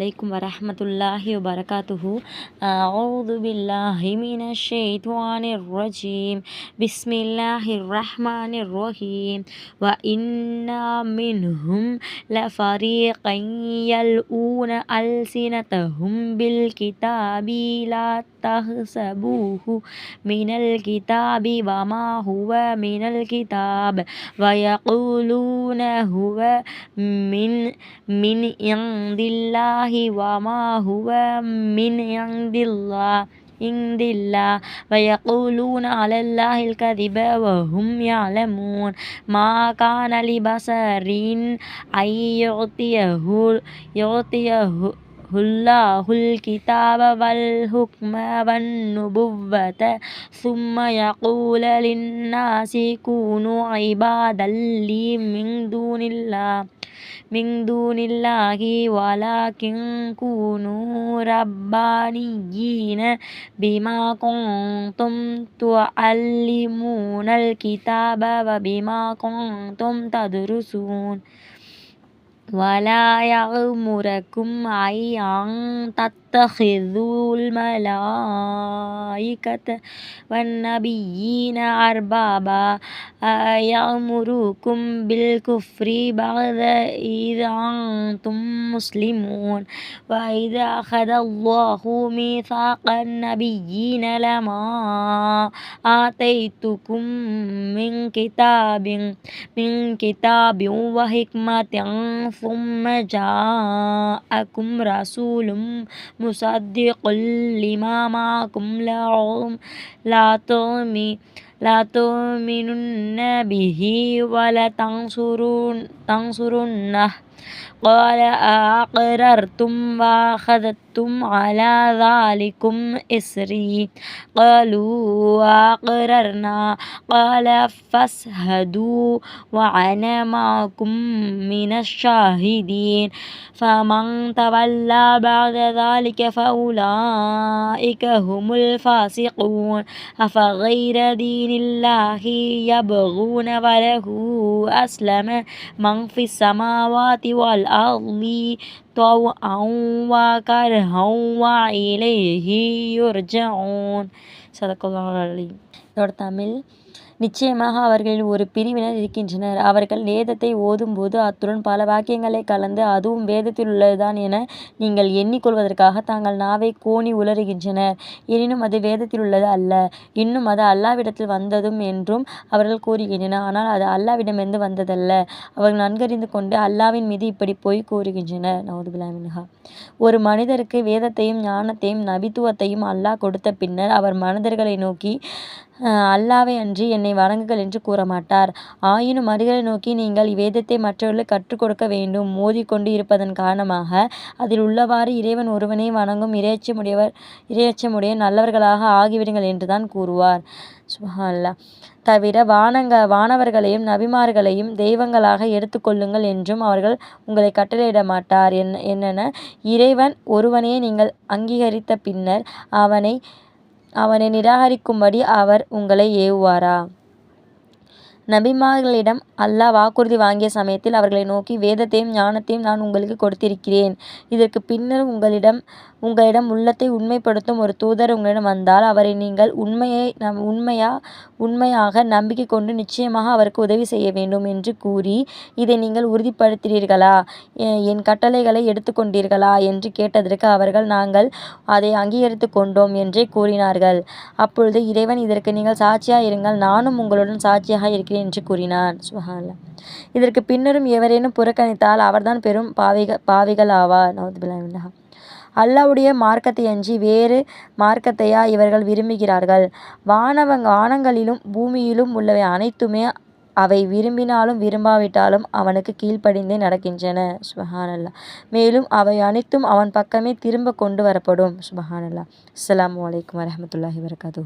عليكم ورحمة الله وبركاته. أعوذ بالله من الشيطان الرجيم. بسم الله الرحمن الرحيم. وإنا منهم لفريقا يلؤون ألسنتهم بالكتاب لا تحسبوه من الكتاب وما هو من الكتاب. ويقولون هو من من عند الله الله وما هو من عند الله عند الله ويقولون على الله الكذب وهم يعلمون ما كان لبشر أن يعطيه يعطيه الله الكتاب والحكم والنبوة ثم يقول للناس كونوا عبادا لي من دون الله من دون الله ولكن كونوا ربانيين بما كنتم تعلمون الكتاب وبما كنتم تدرسون ولا يغمركم أن تتخذوا الملائكة والنبيين أربابا يأمركم بالكفر بعد إذا أنتم مسلمون؟ وإذا أخذ الله ميثاق النبيين لما آتيتكم من كتاب من كتاب وحكمة ثم جاءكم رسول مصدق لما معكم. لا تؤمنن به ولتنصرنه قال أأقررتم وأخذتم على ذلكم إسري. قالوا أقررنا. قال فاشهدوا وأنا معكم من الشاهدين. فمن تولى بعد ذلك فأولئك هم الفاسقون. أفغير دين الله يبغون وله أسلم من في السماوات والأرض طوعا وكرها وإليه يرجعون صدق الله العظيم இதோட தமிழ் நிச்சயமாக அவர்களில் ஒரு பிரிவினர் இருக்கின்றனர். அவர்கள் வேதத்தை ஓதும்போது அத்துடன் பல வாக்கியங்களை கலந்து அதுவும் வேதத்தில் உள்ளதுதான் என நீங்கள் எண்ணிக்கொள்வதற்காக தாங்கள் நாவை கோணி உளறுகின்றனர் எனினும் அது வேதத்தில் உள்ளது அல்ல. இன்னும் அது அல்லாவிடத்தில் வந்ததும் என்றும் அவர்கள் கூறுகின்றனர். ஆனால் அது அல்லாவிடமிருந்து வந்ததல்ல. அவர்கள் நன்கறிந்து கொண்டு அல்லாவின் மீது இப்படி பொய் கூறுகின்றனர். நவதுபிலாமின்ஹா ஒரு மனிதருக்கு வேதத்தையும் ஞானத்தையும் நபித்துவத்தையும் அல்லாஹ் கொடுத்த பின்னர் அவர் மனிதர்களை நோக்கி அல்லாவை அன்றி என்னை வணங்குங்கள் என்று கூறமாட்டார். ஆயினும் மனிதரை நோக்கி நீங்கள் இவ்வேதத்தை மற்றவர்களுக்கு கற்றுக் கொடுக்க வேண்டும். மோதிக்கொண்டு இருப்பதன் காரணமாக அதில் உள்ளவாறு இறைவன் ஒருவனே வணங்கும் இறையச்சமுடையவர் இறையச்சமுடைய நல்லவர்களாக ஆகிவிடுங்கள் என்றுதான் கூறுவார். சுபஹானல்லா தவிர வானங்க வானவர்களையும் நபிமார்களையும் தெய்வங்களாக எடுத்துக்கொள்ளுங்கள் என்றும் அவர்கள் உங்களை கட்டளையிட மாட்டார் என்ன என்னென்ன? இறைவன் ஒருவனே நீங்கள் அங்கீகரித்த பின்னர் அவனை அவனை நிராகரிக்கும்படி அவர் உங்களை ஏவுவாரா? நபிமார்களிடம் அல்லாஹ் வாக்குறுதி வாங்கிய சமயத்தில் அவர்களை நோக்கி வேதத்தையும் ஞானத்தையும் நான் உங்களுக்கு கொடுத்திருக்கிறேன். இதற்கு பின்னர் உங்களிடம் உங்களிடம் உள்ளத்தை உண்மைப்படுத்தும் ஒரு தூதர் உங்களிடம் வந்தால் அவரை நீங்கள் உண்மையை நம் உண்மையா உண்மையாக நம்பிக்கை கொண்டு நிச்சயமாக அவருக்கு உதவி செய்ய வேண்டும் என்று கூறி இதை நீங்கள் உறுதிப்படுத்தினீர்களா? என் கட்டளைகளை எடுத்துக்கொண்டீர்களா? என்று கேட்டதற்கு அவர்கள் நாங்கள் அதை அங்கீகரித்து கொண்டோம் என்றே கூறினார்கள். அப்பொழுது இறைவன் இதற்கு நீங்கள் சாட்சியாக இருங்கள் நானும் உங்களுடன் சாட்சியாக இருக்கிறேன் என்று கூறினார். சுஹான்லா இதற்கு பின்னரும் எவரேனும் புறக்கணித்தால் அவர்தான் பெரும் பாவிக பாவிகள் ஆவார் நவதுபில்லா அல்லாவுடைய மார்க்கத்தை அஞ்சி வேறு மார்க்கத்தையா இவர்கள் விரும்புகிறார்கள்? வானவங் வானங்களிலும் பூமியிலும் உள்ளவை அனைத்துமே அவை விரும்பினாலும் விரும்பாவிட்டாலும் அவனுக்கு கீழ்ப்படிந்தே நடக்கின்றன. சுபஹானல்லா மேலும் அவை அனைத்தும் அவன் பக்கமே திரும்ப கொண்டு வரப்படும். சுபஹானல்லா அஸ்லாம் வலைக்கம் வரமத்துல்லாஹி வரகாத்து